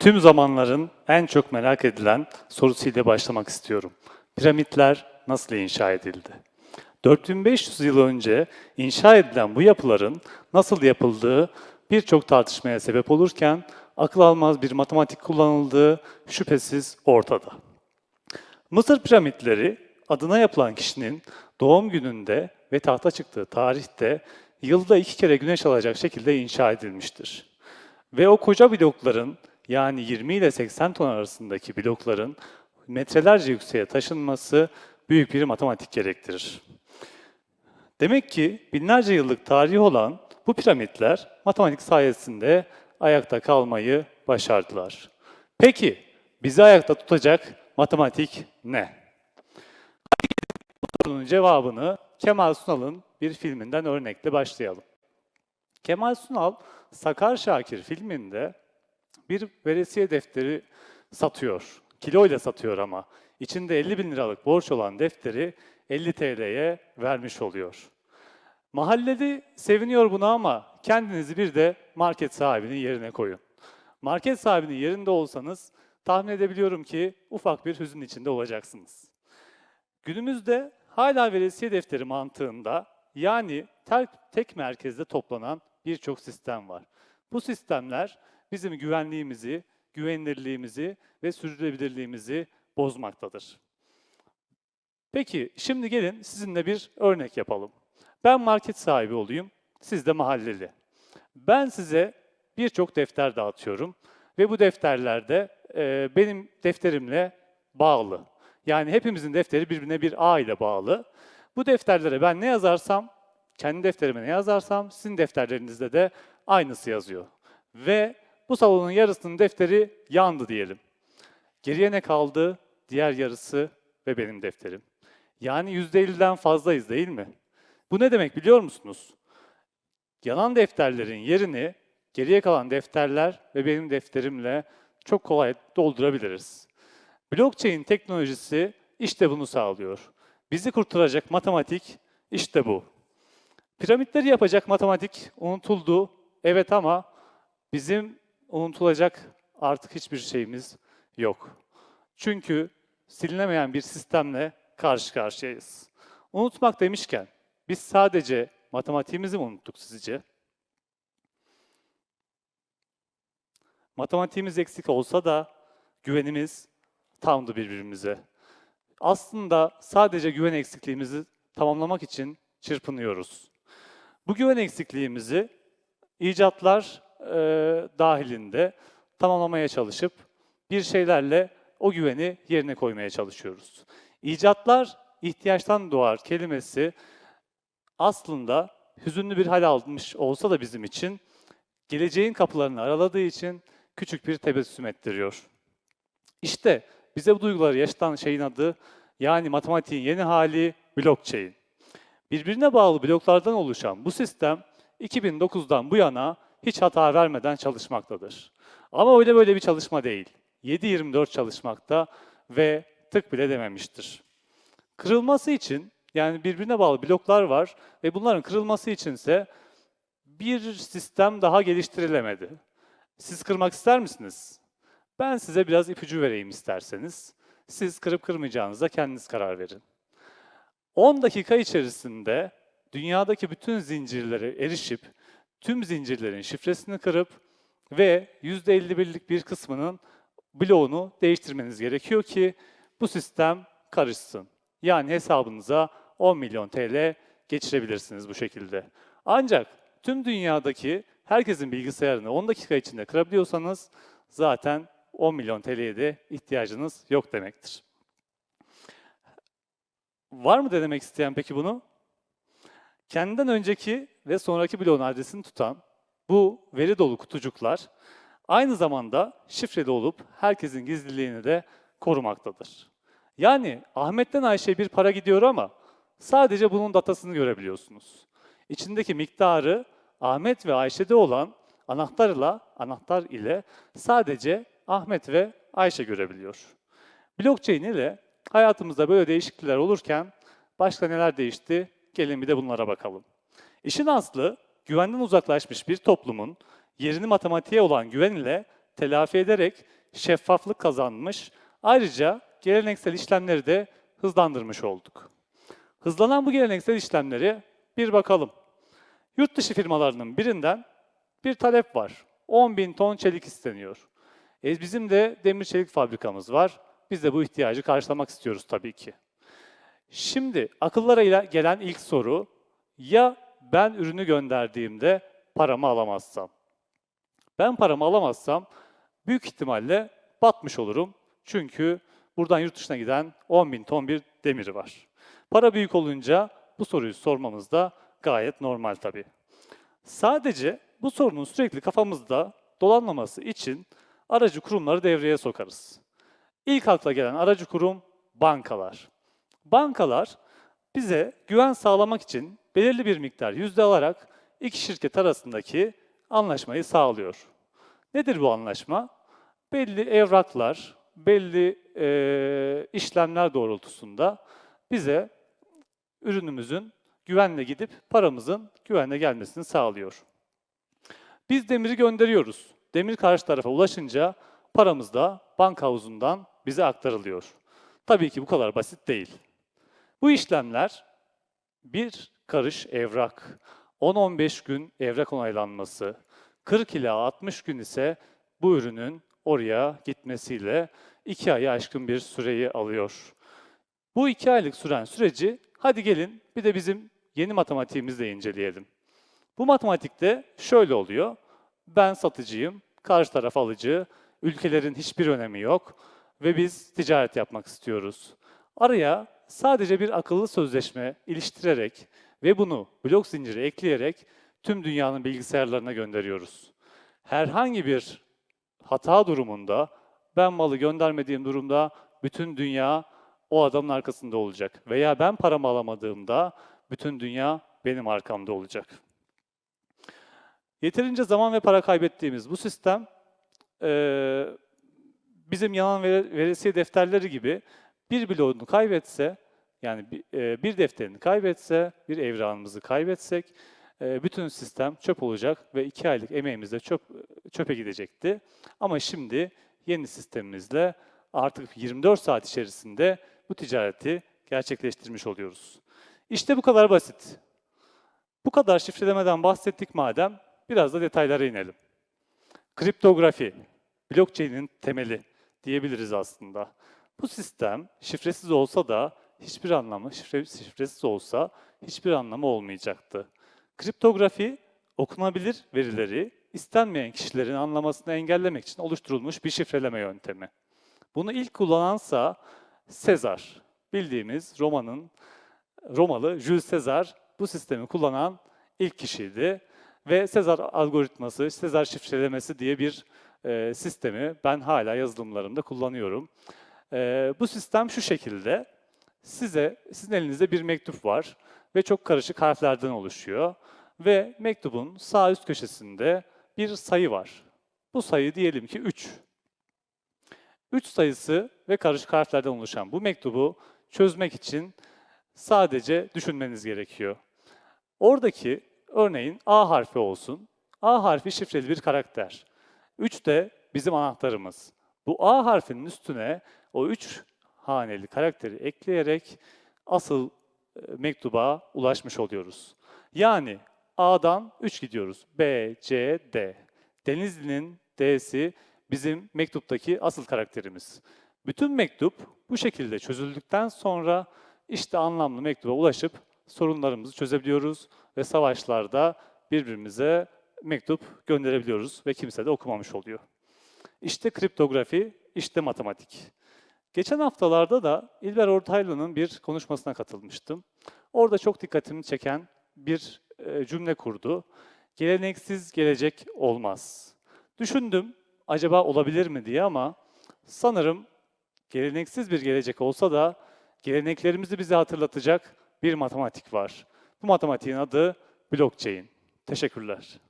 Tüm zamanların en çok merak edilen sorusuyla başlamak istiyorum. Piramitler nasıl inşa edildi? 4500 yıl önce inşa edilen bu yapıların nasıl yapıldığı birçok tartışmaya sebep olurken akıl almaz bir matematik kullanıldığı şüphesiz ortada. Mısır piramitleri adına yapılan kişinin doğum gününde ve tahta çıktığı tarihte yılda iki kere güneş alacak şekilde inşa edilmiştir. Ve o koca blokların yani 20 ile 80 ton arasındaki blokların metrelerce yükseğe taşınması büyük bir matematik gerektirir. Demek ki binlerce yıllık tarihi olan bu piramitler matematik sayesinde ayakta kalmayı başardılar. Peki bizi ayakta tutacak matematik ne? Bu sorunun cevabını Kemal Sunal'ın bir filminden örnekle başlayalım. Kemal Sunal, Sakar Şakir filminde bir veresiye defteri satıyor. Kiloyla satıyor ama. İçinde 50 bin liralık borç olan defteri 50 TL'ye vermiş oluyor. Mahalleli seviniyor buna ama kendinizi bir de market sahibinin yerine koyun. Market sahibinin yerinde olsanız tahmin edebiliyorum ki ufak bir hüzün içinde olacaksınız. Günümüzde hala veresiye defteri mantığında yani tek, merkezde toplanan birçok sistem var. Bu sistemler bizim güvenliğimizi, güvenilirliğimizi ve sürdürülebilirliğimizi bozmaktadır. Peki şimdi gelin sizinle bir örnek yapalım. Ben market sahibi olayım, siz de mahalleli. Ben size birçok defter dağıtıyorum ve bu defterlerde e, benim defterimle bağlı. Yani hepimizin defteri birbirine bir ağ ile bağlı. Bu defterlere ben ne yazarsam, kendi defterime ne yazarsam sizin defterlerinizde de aynısı yazıyor. Ve bu salonun yarısının defteri yandı diyelim. Geriye ne kaldı? Diğer yarısı ve benim defterim. Yani %50'den fazlayız değil mi? Bu ne demek biliyor musunuz? Yanan defterlerin yerini geriye kalan defterler ve benim defterimle çok kolay doldurabiliriz. Blockchain teknolojisi işte bunu sağlıyor. Bizi kurtaracak matematik işte bu. Piramitleri yapacak matematik unutuldu. Evet ama bizim unutulacak artık hiçbir şeyimiz yok. Çünkü silinemeyen bir sistemle karşı karşıyayız. Unutmak demişken biz sadece matematiğimizi mi unuttuk sizce? Matematiğimiz eksik olsa da güvenimiz tamdı birbirimize. Aslında sadece güven eksikliğimizi tamamlamak için çırpınıyoruz. Bu güven eksikliğimizi icatlar e, dahilinde tamamlamaya çalışıp bir şeylerle o güveni yerine koymaya çalışıyoruz. İcatlar ihtiyaçtan doğar kelimesi aslında hüzünlü bir hal almış olsa da bizim için geleceğin kapılarını araladığı için küçük bir tebessüm ettiriyor. İşte bize bu duyguları yaşatan şeyin adı yani matematiğin yeni hali blockchain. Birbirine bağlı bloklardan oluşan bu sistem 2009'dan bu yana hiç hata vermeden çalışmaktadır. Ama öyle böyle bir çalışma değil. 7-24 çalışmakta ve tık bile dememiştir. Kırılması için yani birbirine bağlı bloklar var ve bunların kırılması içinse bir sistem daha geliştirilemedi. Siz kırmak ister misiniz? Ben size biraz ipucu vereyim isterseniz. Siz kırıp kırmayacağınıza kendiniz karar verin. 10 dakika içerisinde dünyadaki bütün zincirlere erişip tüm zincirlerin şifresini kırıp ve %51'lik bir kısmının bloğunu değiştirmeniz gerekiyor ki bu sistem karışsın. Yani hesabınıza 10 milyon TL geçirebilirsiniz bu şekilde. Ancak tüm dünyadaki herkesin bilgisayarını 10 dakika içinde kırabiliyorsanız zaten 10 milyon TL'ye de ihtiyacınız yok demektir. Var mı denemek isteyen peki bunu? Kendinden önceki ve sonraki bloğun adresini tutan bu veri dolu kutucuklar aynı zamanda şifreli olup herkesin gizliliğini de korumaktadır. Yani Ahmet'ten Ayşe'ye bir para gidiyor ama sadece bunun datasını görebiliyorsunuz. İçindeki miktarı Ahmet ve Ayşe'de olan anahtarla anahtar ile sadece Ahmet ve Ayşe görebiliyor. Blockchain ile hayatımızda böyle değişiklikler olurken başka neler değişti? Gelin bir de bunlara bakalım. İşin aslı güvenden uzaklaşmış bir toplumun yerini matematiğe olan güven ile telafi ederek şeffaflık kazanmış. Ayrıca geleneksel işlemleri de hızlandırmış olduk. Hızlanan bu geleneksel işlemleri bir bakalım. Yurt dışı firmalarının birinden bir talep var. 10 bin ton çelik isteniyor. E bizim de demir çelik fabrikamız var. Biz de bu ihtiyacı karşılamak istiyoruz tabii ki. Şimdi akıllara gelen ilk soru ya ben ürünü gönderdiğimde paramı alamazsam? Ben paramı alamazsam büyük ihtimalle batmış olurum. Çünkü buradan yurt dışına giden 10 bin ton bir demir var. Para büyük olunca bu soruyu sormamız da gayet normal tabii. Sadece bu sorunun sürekli kafamızda dolanmaması için aracı kurumları devreye sokarız. İlk akla gelen aracı kurum bankalar. Bankalar bize güven sağlamak için belirli bir miktar yüzde alarak iki şirket arasındaki anlaşmayı sağlıyor. Nedir bu anlaşma? Belli evraklar, belli eee, işlemler doğrultusunda bize ürünümüzün güvenle gidip paramızın güvenle gelmesini sağlıyor. Biz demiri gönderiyoruz. Demir karşı tarafa ulaşınca paramız da banka havuzundan bize aktarılıyor. Tabii ki bu kadar basit değil. Bu işlemler bir karış evrak, 10-15 gün evrak onaylanması, 40 ila 60 gün ise bu ürünün oraya gitmesiyle 2 ayı aşkın bir süreyi alıyor. Bu 2 aylık süren süreci hadi gelin bir de bizim yeni matematiğimizle inceleyelim. Bu matematikte şöyle oluyor. Ben satıcıyım, karşı taraf alıcı, ülkelerin hiçbir önemi yok ve biz ticaret yapmak istiyoruz. Araya sadece bir akıllı sözleşme iliştirerek ve bunu blok zinciri ekleyerek tüm dünyanın bilgisayarlarına gönderiyoruz. Herhangi bir hata durumunda ben malı göndermediğim durumda bütün dünya o adamın arkasında olacak. Veya ben paramı alamadığımda bütün dünya benim arkamda olacak. Yeterince zaman ve para kaybettiğimiz bu sistem bizim yanan ve veresiye defterleri gibi bir bloğunu kaybetse, yani bir, eee, bir defterini kaybetse, bir evrağımızı kaybetsek, eee, bütün sistem çöp olacak ve iki aylık emeğimiz de çöp, çöpe gidecekti. Ama şimdi yeni sistemimizle artık 24 saat içerisinde bu ticareti gerçekleştirmiş oluyoruz. İşte bu kadar basit. Bu kadar şifrelemeden bahsettik madem, biraz da detaylara inelim. Kriptografi, blockchain'in temeli diyebiliriz aslında. Bu sistem şifresiz olsa da hiçbir anlamı, şifre, şifresiz olsa hiçbir anlamı olmayacaktı. Kriptografi, okunabilir verileri istenmeyen kişilerin anlamasını engellemek için oluşturulmuş bir şifreleme yöntemi. Bunu ilk kullanansa Sezar. Bildiğimiz Roma'nın Romalı Jules Caesar bu sistemi kullanan ilk kişiydi. Ve Sezar algoritması, Sezar şifrelemesi diye bir e, sistemi ben hala yazılımlarımda kullanıyorum. E, bu sistem şu şekilde. Size, sizin elinizde bir mektup var ve çok karışık harflerden oluşuyor. Ve mektubun sağ üst köşesinde bir sayı var. Bu sayı diyelim ki 3. 3 sayısı ve karışık harflerden oluşan bu mektubu çözmek için sadece düşünmeniz gerekiyor. Oradaki örneğin A harfi olsun. A harfi şifreli bir karakter. 3 de bizim anahtarımız. Bu A harfinin üstüne o 3 haneli karakteri ekleyerek asıl e, mektuba ulaşmış oluyoruz. Yani A'dan 3 gidiyoruz. B, C, D. Denizli'nin D'si bizim mektuptaki asıl karakterimiz. Bütün mektup bu şekilde çözüldükten sonra işte anlamlı mektuba ulaşıp sorunlarımızı çözebiliyoruz ve savaşlarda birbirimize mektup gönderebiliyoruz ve kimse de okumamış oluyor. İşte kriptografi, işte matematik. Geçen haftalarda da İlber Ortaylı'nın bir konuşmasına katılmıştım. Orada çok dikkatimi çeken bir e, cümle kurdu. Geleneksiz gelecek olmaz. Düşündüm, acaba olabilir mi diye ama sanırım geleneksiz bir gelecek olsa da geleneklerimizi bize hatırlatacak bir matematik var. Bu matematiğin adı blockchain. Teşekkürler.